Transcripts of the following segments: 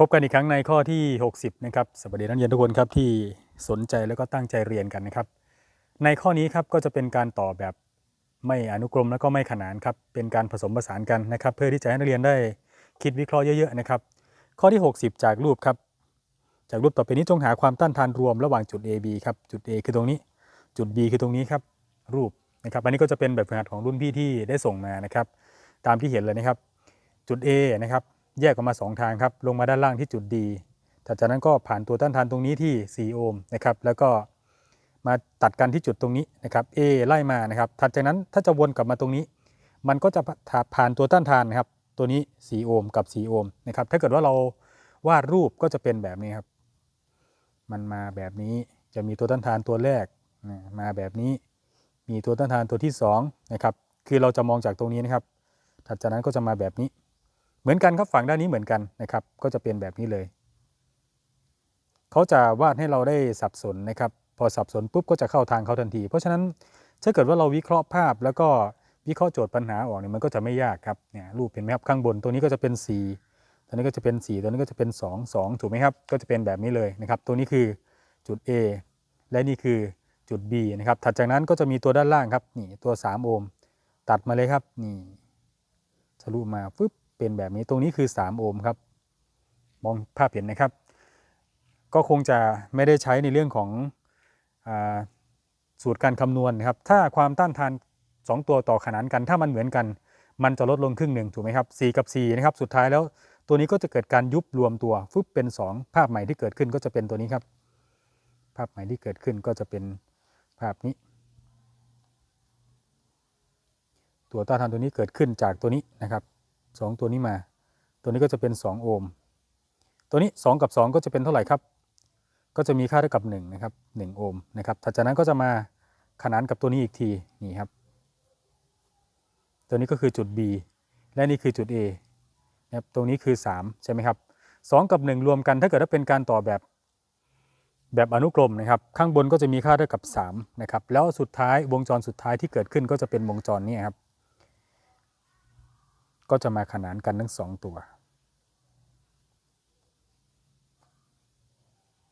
พบกันอีกครั้งในข้อที่ 60 นะครับสวัสดีนักเรียนทุกคนครับที่สนใจแล้วก็ตั้งใจเรียนกันนะครับ ในข้อนี้ครับก็จะเป็นการต่อแบบไม่อนุกรมแล้วก็ไม่ขนานครับเป็นการผสมผสานกันนะครับ เพื่อที่จะให้นักเรียนได้คิดวิเคราะห์เยอะๆนะครับ ข้อที่ 60 จากรูปครับ จากรูปต่อไปนี้จงหาความต้านทานรวมระหว่างจุด A B ครับจุด A คือตรงนี้ จุด B คือตรงนี้ครับรูปนะครับอันนี้ก็จะเป็นแบบฝึกหัดของรุ่นพี่ที่ได้ส่งมานะครับ ตามที่เห็นเลยนะครับ จุด A นะครับ แยกออกมา 2 ทางครับ ลงมาด้านล่างที่จุด D ถัดจากนั้นก็ผ่านตัวต้านทานตรงนี้ที่ 4 โอห์มนะครับ แล้วก็มาตัดกันที่จุดตรงนี้นะครับ A ไล่มานะครับ ถัดจากนั้นถ้าจะวนกลับมาตรงนี้ มันก็จะผ่านตัวต้านทานนะครับ ตัวนี้ 4 โอห์มกับ 4 โอห์มนะครับ ถ้าเกิดว่าเราวาดรูปก็จะเป็นแบบนี้ครับ มันมาแบบนี้ จะมีตัวต้านทานตัวแรก มาแบบนี้ มีตัวต้านทานตัวที่2นะครับ คือเราจะมองจากตรงนี้นะครับ ถัดจากนั้นก็จะมาแบบนี้ เหมือนกันครับฝั่งด้านนี้เหมือนกันนะครับ ก็จะเป็นแบบนี้เลย เขาจะวาดให้เราได้สับสนนะครับ พอสับสนปุ๊บก็จะเข้าทางเขาทันที เพราะฉะนั้นถ้าเกิดว่าเราวิเคราะห์ภาพแล้วก็วิเคราะห์โจทย์ปัญหาออกเนี่ยมันก็จะไม่ยากครับเนี่ยรูปเห็นไหมครับข้างบนตัวนี้ก็จะเป็น 4 ตัวนี้ก็จะเป็น 4 ตัวนี้ก็จะเป็น 2 2 ถูกไหมครับ ก็จะเป็นแบบนี้เลยนะครับ ตัวนี้คือจุด A และนี่คือจุด B นะครับ ถัดจากนั้นก็จะมีตัวด้านล่างครับนี่ตัว 3 โอห์มตัดมาเลยครับนี่ทะลุมาฟึบ เป็นแบบนี้ตรงนี้คือ 3 โอห์มครับ มองภาพเห็นนะครับ ก็คงจะไม่ได้ใช้ในเรื่องของอสูตรการคำนวณนะครับ ถ้าความต้านทาน 2 ตัวต่อขนานกัน ถ้ามันเหมือนกัน มันจะลดลงครึ่งหนึ่งถูกไหมครับ 4 กับ 4 นะครับ สุดท้ายแล้วตัวนี้ก็จะเกิดการยุบรวมตัวฟึบเป็น 2 ภาพใหม่ที่เกิดขึ้นก็จะเป็นตัวนี้ครับ ภาพใหม่ที่เกิดขึ้นก็จะเป็นภาพนี้ ตัวต้านทานตัวนี้เกิดขึ้นจากตัวนี้นะครับ สองตัวนี้มา ตัวนี้ก็จะเป็น 2 โอห์ม ตัวนี้ 2 กับ 2 ก็จะเป็นเท่าไหร่ครับ ก็จะมีค่าเท่ากับ1นะครับ1โอห์มนะครับถัดจากนั้นก็จะมาขนานกับตัวนี้อีกทีนี่ครับ ตัวนี้ก็คือจุด B และนี่คือจุด A นะครับตรงนี้คือ 3 ใช่ไหมครับ 2 กับ 1 รวมกันถ้าเกิดว่าเป็นการต่อแบบแบบอนุกรมนะครับ ข้างบนก็จะมีค่าเท่ากับ3นะครับแล้วสุดท้ายวงจรสุดท้ายที่เกิดขึ้นก็จะเป็นวงจรนี้ครับ ก็จะมาขนานกันทั้ง2ตัว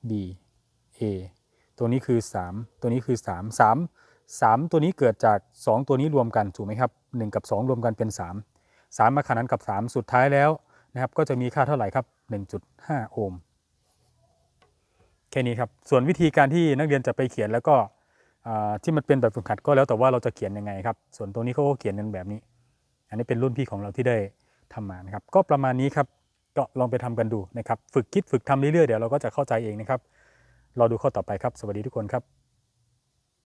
B A ตัวนี้คือ 3 ตัวนี้คือ 3 3 3 ตัวนี้เกิดจาก 2 ตัวนี้รวมกันถูกไหมครับ 1 กับ 2 รวมกันเป็น 3 3 มาขนานกับ 3 สุดท้ายแล้วนะครับ ก็จะมีค่าเท่าไหร่ครับ 1.5 โอห์มแค่นี้ครับ ส่วนวิธีการที่นักเรียนจะไปเขียนแล้วก็ที่มันเป็นแบบฝึกหัดก็แล้วแต่ว่าเราจะเขียนยังไงครับ ส่วนตรงนี้เขาก็เขียนกันแบบนี้ อันนี้เป็นรุ่นพี่ของเราที่ได้ทำมานะครับ ก็ประมาณนี้ครับก็ลองไปทำกันดูนะครับ ฝึกคิดฝึกทำเรื่อยๆเดี๋ยวเราก็จะเข้าใจเองนะครับรอดูข้อต่อไปครับ สวัสดีทุกคนครับ